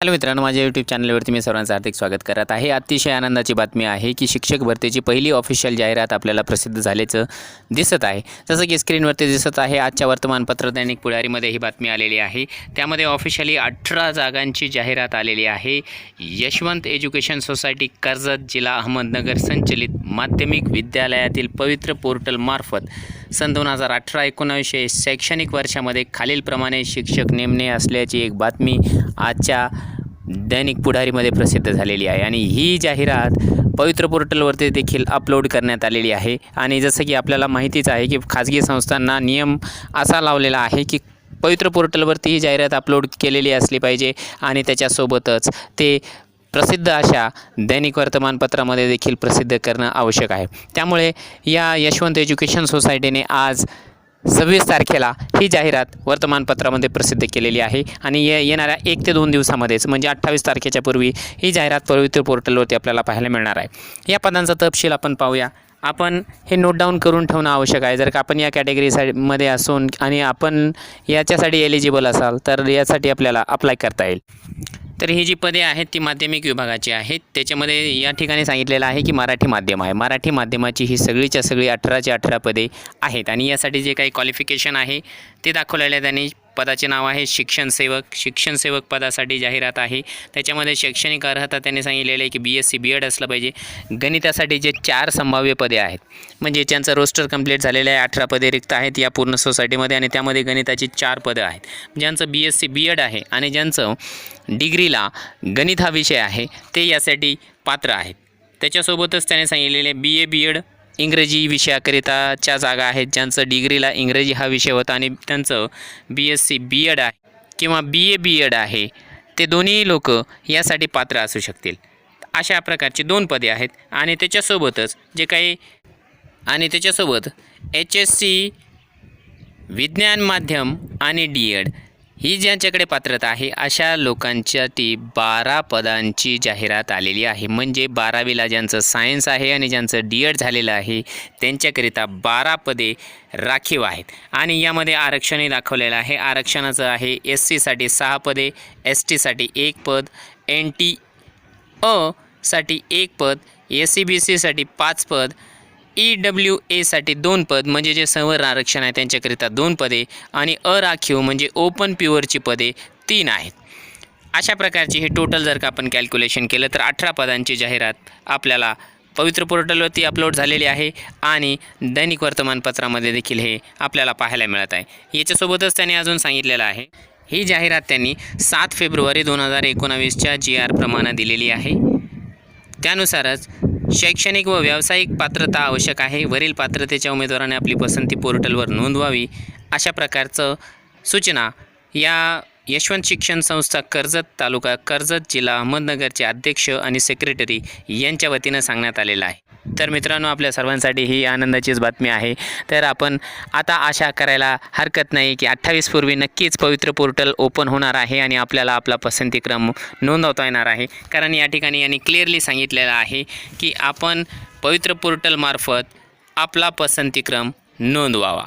Hello मित्रांनो माझ्या YouTube चॅनलवरती मी सर्वांचं हार्दिक स्वागत करत आहे. अतिशय आनंदाची बातमी आहे की शिक्षक भरतीची पहिली ऑफिशियल जाहिरात आपल्याला प्रसिद्ध झाल्याचं दिसत आहे. जसं की स्क्रीनवरती दिसत आहे आजच्या वर्तमानपत्र दैनिक पुढारीमध्ये ही बातमी आलेली आहे. त्यामध्ये ऑफिशियली अठरा जागांची जाहिरात आलेली आहे. यशवंत एज्युकेशन सोसायटी कर्जत जिल्हा अहमदनगर संचलित माध्यमिक विद्यालयातील पवित्र पोर्टलमार्फत सन दोन हजार अठरा एकोणावीसशे शैक्षणिक वर्षामध्ये खालीलप्रमाणे शिक्षक नेमणे असल्याची एक बातमी आजच्या दैनिक पुढारीमध्ये प्रसिद्ध झालेली आहे. आणि ही जाहिरात पवित्र पोर्टलवरती देखील अपलोड करण्यात आलेली आहे. आणि जसं की आपल्याला माहितीच आहे की खाजगी संस्थांना नियम असा लावलेला आहे की पवित्र पोर्टलवरती ही जाहिरात अपलोड केलेली असली पाहिजे आणि त्याच्यासोबतच ते प्रसिद्ध अशा दैनिक वर्तमानपत्रामध्ये देखील प्रसिद्ध करणं आवश्यक आहे. त्यामुळे या यशवंत एज्युकेशन सोसायटीने आज सव्वीस तारखेला ही जाहिरात वर्तमानपत्रामध्ये प्रसिद्ध केलेली आहे आणि ये येणाऱ्या एक ते दोन दिवसामध्येच म्हणजे अठ्ठावीस तारखेच्या पूर्वी ही जाहिरात पवित्र पोर्टलवरती आपल्याला पाहायला मिळणार आहे. या पदांचा तपशील आपण पाहूया. आपण हे नोट डाऊन करून ठेवणं आवश्यक आहे. जर का आपण या कॅटेगरीसाठी असून आणि आपण याच्यासाठी एलिजिबल असाल तर यासाठी आपल्याला अप्लाय करता येईल. तर ही जी पदे आहेत ती माध्यमिक विभागाची आहेत. त्याच्यामध्ये या ठिकाणी सांगितलेलं आहे की मराठी माध्यम आहे. मराठी माध्यमाची ही सगळीच्या सगळी अठराच्या अठरा पदे आहेत. आणि यासाठी जे काही क्वालिफिकेशन आहे ते दाखवलेलं आहे त्यांनी पदाचे नाव आहे शिक्षण सेवक. शिक्षण सेवक पदासाठी जाहिरात आहे. त्याच्यामध्ये शैक्षणिक अर्हता त्यांनी सांगितलेलं आहे की B S C B Ed असलं पाहिजे. गणितासाठी जे चार संभाव्य पदे आहेत म्हणजे ज्यांचं रोस्टर कंप्लीट झालेलं आहे अठरा पदे रिक्त आहेत या पूर्ण सोसायटीमध्ये आणि त्यामध्ये गणिताची चार पदं आहेत. ज्यांचं B S C B Ed आहे आणि ज्यांचं डिग्रीला गणित हा विषय आहे ते यासाठी पात्र आहेत. त्याच्यासोबतच त्याने सांगितलेले बी ए बी एड इंग्रजी विषयाकरिताच्या जागा आहेत ज्यांचं डिग्रीला इंग्रजी हा विषय होता आणि त्यांचं B S C B Ed आहे किंवा बी ए बी एड आहे ते दोन्ही लोक यासाठी पात्र असू शकतील. अशा प्रकारची दोन पदे आहेत आणि त्याच्यासोबतच जे काही आणि त्याच्यासोबत एच एस सी विज्ञान माध्यम आणि डी एड ही ज्यांच्याकडे पात्रता आहे अशा लोकांसाठी बारा पदांची जाहिरात आलेली आहे. म्हणजे बारावीला ज्यांचं सायन्स आहे आणि ज्यांचं डी एड झालेलं आहे त्यांच्याकरिता बारा पदे राखीव आहेत. आणि यामध्ये आरक्षणही दाखवलेलं आहे. आरक्षणाचं आहे एस सीसाठी सहा पदे एस टीसाठी एक पद एन टी अ साठी एक पद एस सी बी सीसाठी पाच पद ई डब्ल्यू एसाठी दोन पद म्हणजे जे संवर्ण आरक्षण आहे त्यांच्याकरिता दोन पदे आणि अराखीव म्हणजे ओपन प्युअरची पदे तीन आहेत. अशा प्रकारची हे टोटल जर का आपण कॅल्क्युलेशन केलं तर अठरा पदांची जाहिरात आपल्याला पवित्र पोर्टलवरती अपलोड झालेली आहे आणि दैनिक वर्तमानपत्रामध्ये देखील हे आपल्याला पाहायला मिळत आहे. याच्यासोबतच त्यांनी अजून सांगितलेलं आहे ही जाहिरात त्यांनी सात फेब्रुवारी दोन हजार एकोणावीसच्या जी आर प्रमाणे दिलेली आहे. त्यानुसारच शैक्षणिक व व्यावसायिक पात्रता आवश्यक आहे. वरील पात्रतेच्या उमेदवाराने आपली पसंती पोर्टलवर नोंदवावी. अशा प्रकारचं सूचना या यशवंत शिक्षण संस्था कर्जत तालुका कर्जत जिल्हा अहमदनगरचे अध्यक्ष आणि सेक्रेटरी यांच्या वतीनं सांगण्यात आलेलं आहे. तर मित्रांनो आपल्या सर्वांसाठी ही आनंदाचीच बातमी आहे. तर आपण आता आशा करायला हरकत नाही की अठ्ठावीस पूर्वी नक्कीच पवित्र पोर्टल ओपन होणार आहे आणि आपल्याला आपला पसंतीक्रम नोंदवता येणार आहे. कारण या ठिकाणी यांनी क्लिअरली सांगितलेलं आहे की आपण पवित्र पोर्टलमार्फत आपला पसंतीक्रम नोंदवावा.